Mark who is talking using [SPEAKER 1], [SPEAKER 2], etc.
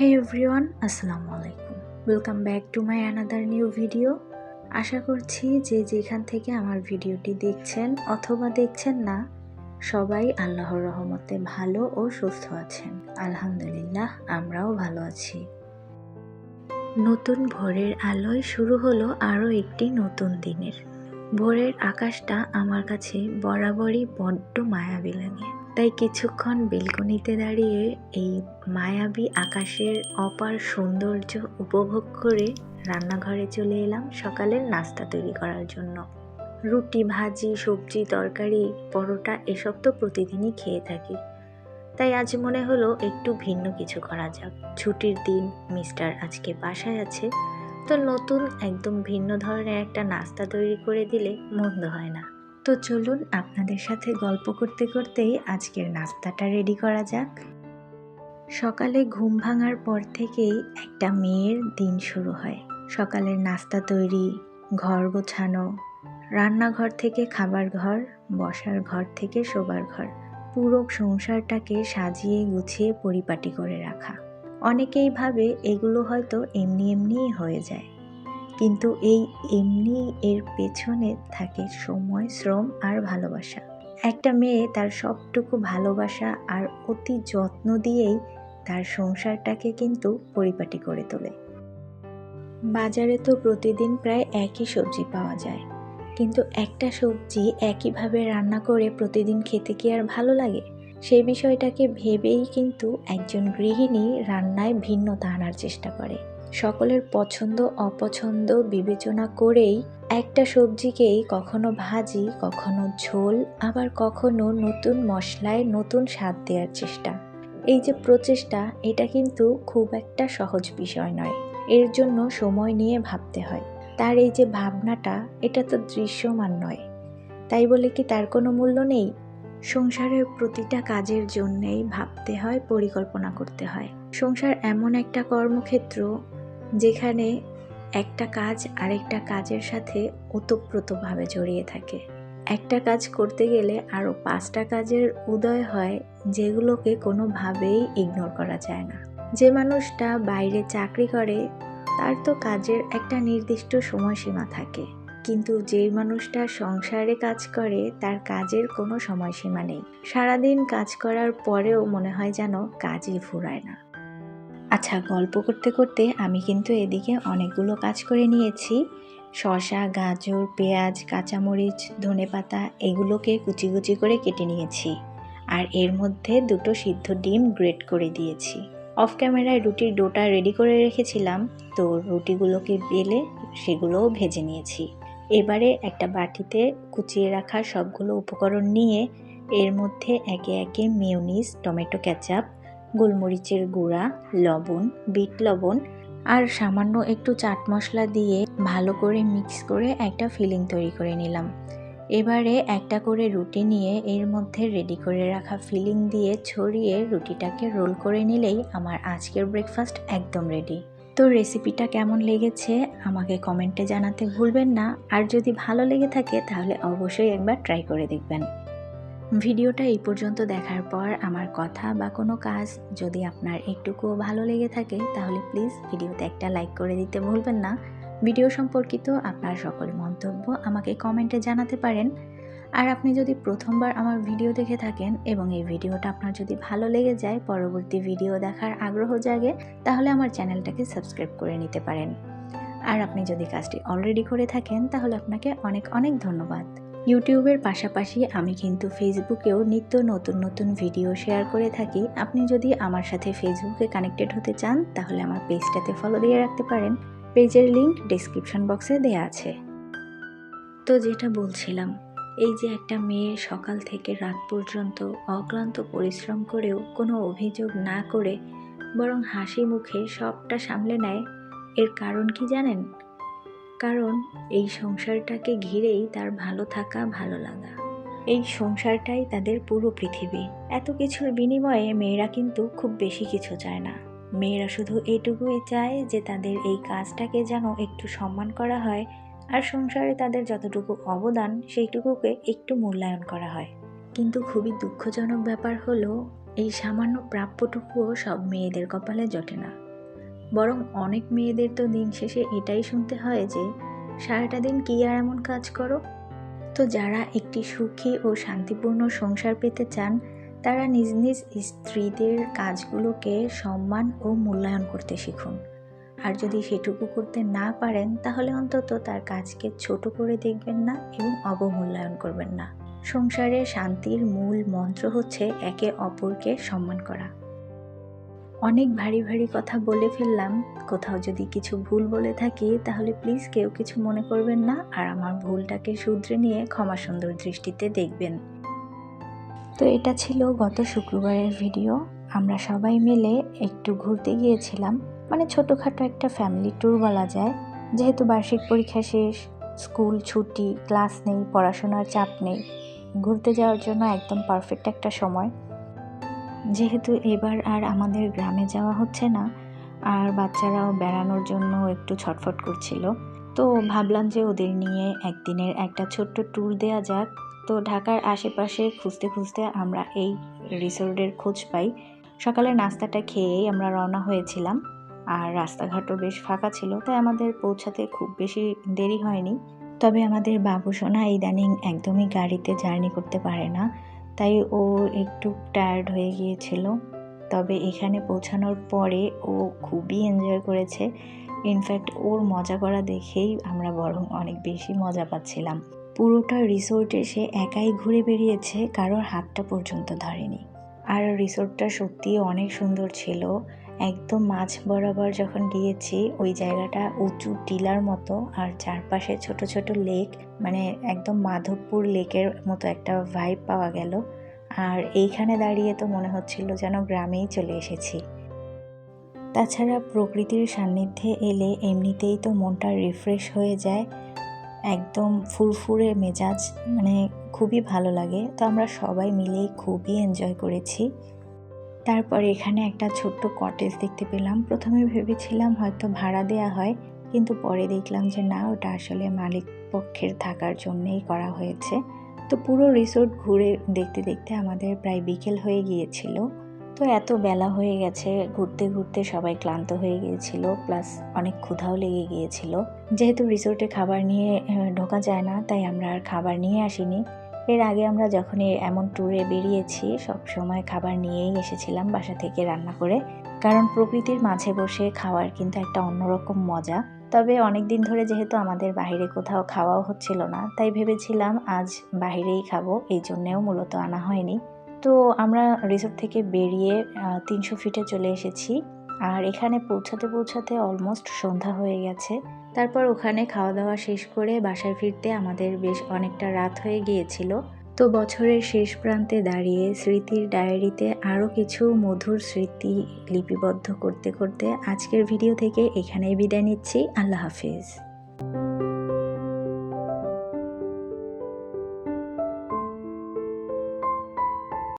[SPEAKER 1] হে everyone আসসালামু আলাইকুম। Welcome back to my another new video আশা করছি যে যেখান থেকে আমার ভিডিওটি দেখছেন অথবা দেখছেন না, সবাই আল্লাহর রহমতে ভালো ও সুস্থ আছেন। আলহামদুলিল্লাহ, আমরাও ভালো আছি। নতুন ভোরের আলোয় শুরু হলো আরও একটি নতুন দিনের। ভোরের আকাশটা আমার কাছে বরাবরই বড্ড মায়াবী লাগে। তাই কিছুক্ষণ বেলকনিতে দাঁড়িয়ে এই মায়াবী আকাশের অপার সৌন্দর্য উপভোগ করে রান্নাঘরে চলে এলাম সকালের নাস্তা তৈরি করার জন্য। রুটি, ভাজি, সবজি, তরকারি, পরোটা এসব তো প্রতিদিনই খেয়ে থাকি। তাই আজ মনে হলো একটু ভিন্ন কিছু করা যাক। ছুটির দিন মিস্টার আজকে বাসায় আছে, তো নতুন একদম ভিন্ন ধরনের একটা নাস্তা তৈরি করে দিলে মন্দ হয় না। তো চলুন আপনাদের সাথে গল্প করতে করতেই আজকের নাস্তাটা রেডি করা যাক। সকালে ঘুম ভাঙার পর থেকেই একটা মেয়ের দিন শুরু হয়। সকালের নাস্তা তৈরি, ঘর গোছানো, রান্নাঘর থেকে খাবার ঘর, বসার ঘর থেকে শোবার ঘর, পুরো সংসারটাকে সাজিয়ে গুছিয়ে পরিপাটি করে রাখা। অনেকেই ভাবে এগুলো হয়তো এমনি এমনিই হয়ে যায়। কিন্তু এই এমনি এর পেছনে থাকে সময়, শ্রম আর ভালোবাসা। একটা মেয়ে তার সবটুকু ভালোবাসা আর অতি যত্ন দিয়েই তার সংসারটাকে কিন্তু পরিপাটি করে তোলে। বাজারে তো প্রতিদিন প্রায় একই সবজি পাওয়া যায়। কিন্তু একটা সবজি একইভাবে রান্না করে প্রতিদিন খেতে কি আর ভালো লাগে? সেই বিষয়টাকে ভেবেই কিন্তু একজন গৃহিণী রান্নায় ভিন্নতা আনার চেষ্টা করে। সকলের পছন্দ, অপছন্দ বিবেচনা করেই একটা সবজিকেই কখনো ভাজি, কখনো ঝোল, আবার কখনো নতুন মশলায় নতুন স্বাদ দেওয়ার চেষ্টা। এই যে প্রচেষ্টা, এটা কিন্তু খুব একটা সহজ বিষয় নয়। এর জন্য সময় নিয়ে ভাবতে হয়। তার এই যে ভাবনাটা, এটা তো দৃশ্যমান নয়। তাই বলে কি তার কোনো মূল্য নেই? সংসারের প্রতিটা কাজের জন্যেই ভাবতে হয়, পরিকল্পনা করতে হয়। সংসার এমন একটা কর্মক্ষেত্র যেখানে একটা কাজ আরেকটা কাজের সাথে ওতপ্রোতভাবে জড়িয়ে থাকে। একটা কাজ করতে গেলে আরও পাঁচটা কাজের উদয় হয় যেগুলোকে কোনোভাবেই ইগনোর করা যায় না। যে মানুষটা বাইরে চাকরি করে, তার তো কাজের একটা নির্দিষ্ট সময়সীমা থাকে। কিন্তু যে মানুষটা সংসারে কাজ করে, তার কাজের কোনো সময়সীমা নেই। সারাদিন কাজ করার পরেও মনে হয় যেন কাজই ফুরায় না। আচ্ছা গল্প করতে করতে আমি কিন্তু এদিকে অনেকগুলো কাজ করে নিয়েছি। শসা, গাজর, পেঁয়াজ, কাঁচামরিচ ধনেপাতা এগুলোকে কুচি কুচি করে কেটে নিয়েছি। আর এর মধ্যে দুটো সিদ্ধ ডিম গ্রেট করে দিয়েছি। অফ ক্যামেরায় রুটির ডোটা রেডি করে রেখেছিলাম, তো রুটিগুলোকে বেলে সেগুলোও ভেজে নিয়েছি। এবারে একটা বাটিতে কুচিয়ে রাখা সবগুলো উপকরণ নিয়ে এর মধ্যে একে একে মেয়নিজ, টমেটো ক্যাচাপ গোলমরিচের গুঁড়া, লবণ, বিট লবণ আর সামান্য একটু চাট মশলা দিয়ে ভালো করে মিক্স করে একটা ফিলিং তৈরি করে নিলাম। এবারে একটা করে রুটি নিয়ে এর মধ্যে রেডি করে রাখা ফিলিং দিয়ে ছড়িয়ে রুটিটাকে রোল করে নিলেই আমার আজকের ব্রেকফাস্ট একদম রেডি তো রেসিপিটা কেমন লেগেছে আমাকে কমেন্টে জানাতে ভুলবেন না। আর যদি ভালো লেগে থাকে তাহলে অবশ্যই একবার ট্রাই করে দেখবেন। ভিডিওটা এই পর্যন্ত দেখার পর আমার কথা বা কোনো কাজ যদি আপনার একটুকুও ভালো লেগে থাকে, তাহলে প্লিজ ভিডিওতে একটা লাইক করে দিতে ভুলবেন না। ভিডিও সম্পর্কিত আপনার সকল মন্তব্য আমাকে কমেন্টে জানাতে পারেন। আর আপনি যদি প্রথমবার আমার ভিডিও দেখে থাকেন এবং এই ভিডিওটা আপনার যদি ভালো লেগে যায়, পরবর্তী ভিডিও দেখার আগ্রহ জাগে, তাহলে আমার চ্যানেলটাকে সাবস্ক্রাইব করে নিতে পারেন। আর আপনি যদি কাজটি অলরেডি করে থাকেন, তাহলে আপনাকে অনেক অনেক ধন্যবাদ। ইউটিউবের পাশাপাশি আমি কিন্তু ফেসবুকেও নিত্য নতুন নতুন ভিডিও শেয়ার করে থাকি। আপনি যদি আমার সাথে ফেসবুকে কানেক্টেড হতে চান, তাহলে আমার পেজটাতে ফলো দিয়ে রাখতে পারেন। পেজের লিঙ্ক ডিসক্রিপশন বক্সে দেওয়া আছে। তো যেটা বলছিলাম, এই যে একটা মেয়ে সকাল থেকে রাত পর্যন্ত অক্লান্ত পরিশ্রম করেও কোনো অভিযোগ না করে, বরং হাসি মুখে সবটা সামলে নেয়, এর কারণ কি জানেন? কারণ এই সংসারটাকে ঘিরেই তার ভালো থাকা ভালো লাগা। এই সংসারটাই তাদের পুরো পৃথিবী। এত কিছুর বিনিময়ে মেয়েরা কিন্তু খুব বেশি কিছু চায় না। মেয়েরা শুধু এটুকুই চায় যে তাদের এই কাজটাকে যেন একটু সম্মান করা হয় আর সংসারে তাদের যতটুকু অবদান সেইটুকুকে একটু মূল্যায়ন করা হয়। কিন্তু খুবই দুঃখজনক ব্যাপার হলো, এই সামান্য প্রাপ্যটুকুও সব মেয়েদের কপালে জোটে না। বরং অনেক মেয়েদের তো দিন শেষে এটাই শুনতে হয় যে, সারাটা দিন কী আর এমন কাজ করো? তো যারা একটি সুখী ও শান্তিপূর্ণ সংসার পেতে চান, তারা নিজ নিজ স্ত্রীদের কাজগুলোকে সম্মান ও মূল্যায়ন করতে শিখুন। আর যদি সেটুকু করতে না পারেন, তাহলে অন্তত তার কাজকে ছোট করে দেখবেন না এবং অবমূল্যায়ন করবেন না। সংসারে শান্তির মূল মন্ত্র হচ্ছে একে অপরকে সম্মান করা। অনেক ভারী ভারী কথা বলে ফেললাম। কোথাও যদি কিছু ভুল বলে থাকি, তাহলে প্লিজ কেউ কিছু মনে করবেন না আর আমার ভুলটাকে শুধরে নিয়ে ক্ষমা সুন্দর দৃষ্টিতে দেখবেন। তো এটা ছিল গত শুক্রবারের ভিডিও আমরা সবাই মিলে একটু ঘুরতে গিয়েছিলাম। মানে ছোটোখাটো একটা ফ্যামিলি ট্যুর বলা যায়। যেহেতু বার্ষিক পরীক্ষা শেষ স্কুল ছুটি ক্লাস নেই, পড়াশোনার চাপ নেই। ঘুরতে যাওয়ার জন্য একদম পারফেক্ট একটা সময়। যেহেতু এবার আর আমাদের গ্রামে যাওয়া হচ্ছে না, আর বাচ্চারাও বেড়ানোর জন্য একটু ছটফট করছিল, তো ভাবলাম যে ওদের নিয়ে একদিনের একটা ছোট্ট ট্যুর দেওয়া যাক। তো ঢাকার আশেপাশে খুঁজতে খুঁজতে আমরা এই রিসোর্টের খোঁজ পাই। সকালে নাস্তাটা খেয়েই আমরা রওনা হয়েছিলাম, আর রাস্তাঘাটও বেশ ফাঁকা ছিল, তাই আমাদের পৌঁছাতে খুব বেশি দেরি হয়নি। তবে আমাদের বাবু সোনা ইদানিং একদমই গাড়িতে জার্নি করতে পারে না তাই ও একটু টায়ার্ড হয়ে গিয়েছিল। তবে এখানে পৌঁছানোর পরে ও খুবই এনজয় করেছে। ইনফ্যাক্ট ওর মজা করা দেখেই আমরা বরং অনেক বেশি মজা পাচ্ছিলাম। পুরোটা রিসোর্টে সে একাই ঘুরে বেরিয়েছে কারোর হাতটা পর্যন্ত ধরেনি। আর রিসোর্টটা সত্যিই অনেক সুন্দর ছিল। একদম মাঝ বরাবর যখন গিয়েছি, ওই জায়গাটা উঁচু টিলার মতো আর চারপাশে ছোট ছোট লেক মানে একদম মাধবপুর লেকের মতো একটা ভাইব পাওয়া গেল। আর এইখানে দাঁড়িয়ে তো মনে হচ্ছিল যেন গ্রামেই চলে এসেছি। তাছাড়া প্রকৃতির সান্নিধ্যে এলে এমনিতেই তো মনটা রিফ্রেশ হয়ে যায়। একদম ফুরফুরে মেজাজ মানে খুবই ভালো লাগে। তো আমরা সবাই মিলেই খুবই এনজয় করেছি। তারপর এখানে একটা ছোট্ট কটেজ দেখতে পেলাম। প্রথমে ভেবেছিলাম হয়তো ভাড়া দেয়া হয়, কিন্তু পরে দেখলাম যে না, ওটা আসলে মালিক পক্ষের থাকার জন্যেই করা হয়েছে। তো পুরো রিসোর্ট ঘুরে দেখতে দেখতে আমাদের প্রায় বিকেল হয়ে গিয়েছিল। তো এত বেলা হয়ে গেছে, ঘুরতে ঘুরতে সবাই ক্লান্ত হয়ে গিয়েছিল প্লাস অনেক ক্ষুধাও লেগে গিয়েছিল। যেহেতু রিসোর্টে খাবার নিয়ে ঢোকা যায় না, তাই আমরা আর খাবার নিয়ে আসিনি। এর আগে আমরা যখনই এমন ট্যুরে বেরিয়েছি, সব সময় খাবার নিয়েই এসেছিলাম বাসা থেকে রান্না করে। কারণ প্রকৃতির মাঝে বসে খাওয়ার কিন্তু একটা অন্যরকম মজা। তবে অনেক দিন ধরে যেহেতু আমাদের বাইরে কোথাও খাওয়াও হচ্ছিল না, তাই ভেবেছিলাম আজ বাহিরেই খাব, এই জন্যেও মূলত আনা হয়নি। তো আমরা রিসোর্ট থেকে বেরিয়ে তিনশো ফিটে চলে এসেছি। আর এখানে পৌঁছাতে পৌঁছাতে অলমোস্ট সন্ধ্যা হয়ে গেছে। তারপর ওখানে খাওয়া দাওয়া শেষ করে বাসায় ফিরতে আমাদের বেশ অনেকটা রাত হয়ে গিয়েছিল। তো বছরের শেষ প্রান্তে দাঁড়িয়ে স্মৃতির ডায়েরিতে আরও কিছু মধুর স্মৃতি লিপিবদ্ধ করতে করতে আজকের ভিডিও থেকে এখানেই বিদায় নিচ্ছি। আল্লাহ হাফিজ।